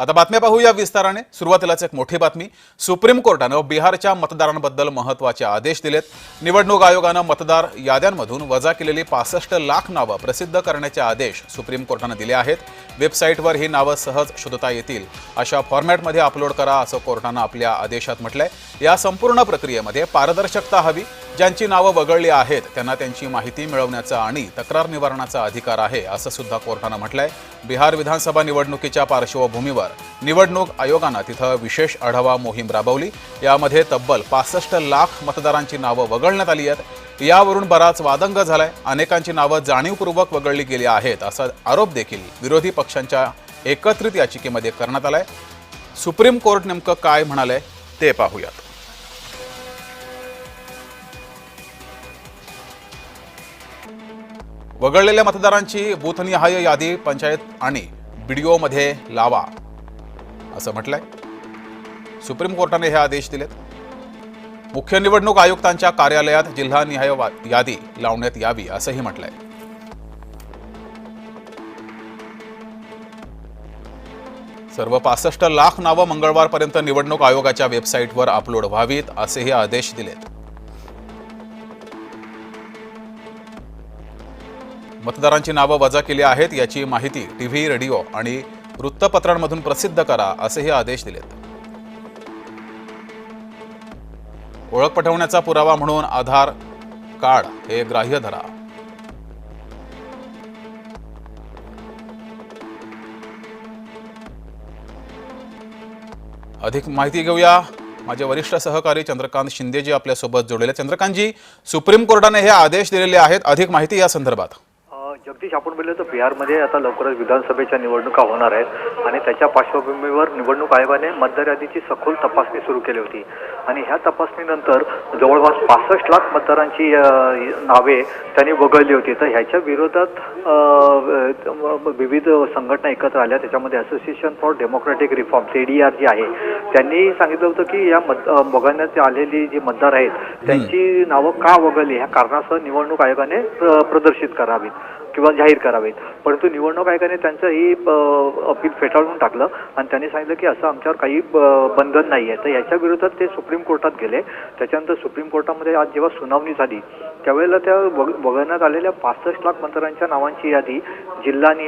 आता बातम्या पाहूया विस्ताराने. सुरुवातीलाच एक मोठी बातमी. सुप्रीम कोर्टानं बिहारच्या मतदारांबद्दल महत्त्वाचे आदेश दिलेत. निवडणूक आयोगानं मतदार याद्यांमधून वजा केलेली पासष्ट लाख नावं प्रसिद्ध करण्याचे आदेश सुप्रीम कोर्टानं दिले आहेत. वेबसाईटवर ही नावं सहज शोधता येतील. अशा फॉर्मॅटमध्ये अपलोड करा असं कोर्टानं आपल्या आदेशात म्हटलंय. या संपूर्ण प्रक्रियेमध्ये पारदर्शकता हवी. ज्यांची नावं वगळली आहेत त्यांना त्यांची माहिती मिळवण्याचा आणि तक्रार निवारणाचा अधिकार आहे असं सुद्धा कोर्टानं म्हटलंय. बिहार विधानसभा निवडणुकीच्या पार्श्वभूमीवर निवडणूक आयोगानं तिथं विशेष आढावा मोहीम राबवली. यामध्ये तब्बल पासष्ट लाख मतदारांची नावं वगळण्यात आली आहेत. यावरून बराच वादंग झालाय. अनेकांची नावं जाणीवपूर्वक वगळली गेली आहेत असा आरोप देखील विरोधी पक्षांच्या एकत्रित याचिकेमध्ये करण्यात आलाय. सुप्रीम कोर्ट नेमकं काय म्हणालंय ते पाहूयात. वगळलेल्या मतदारांची बूथनिहाय यादी पंचायत आणि बीडीओमध्ये लावा. असं म्हटलंय. सुप्रीम कोर्टाने हे आदेश दिलेत. मुख्य निवडणूक आयुक्तांच्या कार्यालयात जिल्हानिहाय यादी लावण्यात यावी असंही म्हटलंय. सर्व पासष्ट लाख नावं मंगळवारपर्यंत निवडणूक आयोगाच्या वेबसाईटवर अपलोड व्हावीत असेही आदेश दिलेत. मतदारांची नावं वजा केली आहेत याची माहिती टीव्ही रेडिओ आणि वृत्तपत्रांमधून प्रसिद्ध करा असेही आदेश दिलेत. ओळख पटवण्याचा पुरावा म्हणून आधार कार्ड हे ग्राह्य धरा. अधिक माहिती घेऊया. माझे वरिष्ठ सहकारी चंद्रकांत शिंदेजी आपल्यासोबत जोडलेले चंद्रकांतजी सुप्रीम कोर्टाने हे आदेश दिलेले आहेत. अधिक माहिती या संदर्भात. जगदीश आपण बोललो तर बिहारमध्ये आता लवकरच विधानसभेच्या निवडणुका होणार आहेत आणि त्याच्या पार्श्वभूमीवर निवडणूक आयोगाने मतदार यादीची सखोल तपासणी सुरू केली होती. आणि ह्या तपासणीनंतर जवळपास पासष्ट लाख मतदारांची नावे त्यांनी वगळली होती. तर ह्याच्या विरोधात विविध संघटना एकत्र आल्या. त्याच्यामध्ये association for democratic reforms ADR जी आहे त्यांनी सांगितलं होतं की या मत वगळण्यात आलेली जी मतदार आहेत त्यांची नावं का वगळली? ह्या कारणासह निवडणूक आयोगाने प्र- प्रदर्शित करावीत किंवा जाहीर करावेत. परंतु निवडणूक आयोगाने त्यांचं ही अपील फेटाळून टाकलं आणि त्यांनी सांगितलं की असं आमच्यावर काही बंधन नाही आहे तर याच्या विरोधात ते सुप्रीम कोर्टात गेले. त्याच्यानंतर सुप्रीम कोर्टामध्ये आज जेव्हा सुनावणी झाली त्यावेळेला त्या वग वगळण्यात आलेल्या पासष्ट लाख मतदारांच्या नावांची यादी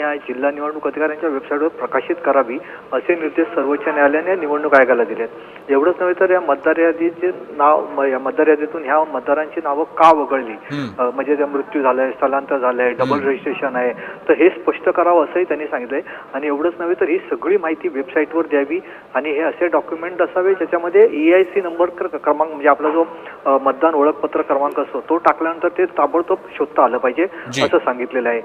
जिल्हानिहाय जिल्हा निवडणूक अधिकाऱ्यांच्या वेबसाईटवर प्रकाशित करावी असे निर्देश सर्वोच्च न्यायालयाने निवडणूक आयोगाला दिलेत. एवढंच नव्हे तर या मतदार यादीचे नाव या मतदार यादीतून ह्या मतदारांची नावं का वगळली? म्हणजे त्या मृत्यू झालाय स्थलांतर झालंय डबल रजिस्ट्रेशन आहे तर हे स्पष्ट करावं असंही त्यांनी सांगितलंय. आणि एवढंच नव्हे तर ही सगळी माहिती वेबसाईटवर द्यावी आणि हे असे डॉक्युमेंट असावे ज्याच्यामध्ये ई आय सी नंबर क्र- क्रमांक म्हणजे आपला जो मतदान ओळखपत्र क्रमांक असतो तो टाकल्यानंतर ते ताबडतोब शोधता आलं पाहिजे. असं सांगितलेलं आहे.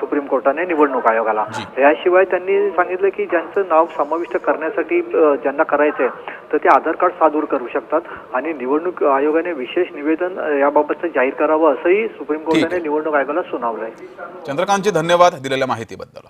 सुप्रीम कोर्टाने निवडणूक आयोगाला. याशिवाय त्यांनी सांगितलं की ज्यांचं नाव समाविष्ट करण्यासाठी ज्यांना करायचंय तर ते आधार कार्ड सादूर करू शकतात आणि निवडणूक आयोगाने विशेष निवेदन याबाबतचं जाहीर करावं असंही सुप्रीम कोर्टाने निवडणूक आयोगाला सुनावलंय. चंद्रकांतजी धन्यवाद दिलेल्या माहितीबद्दल.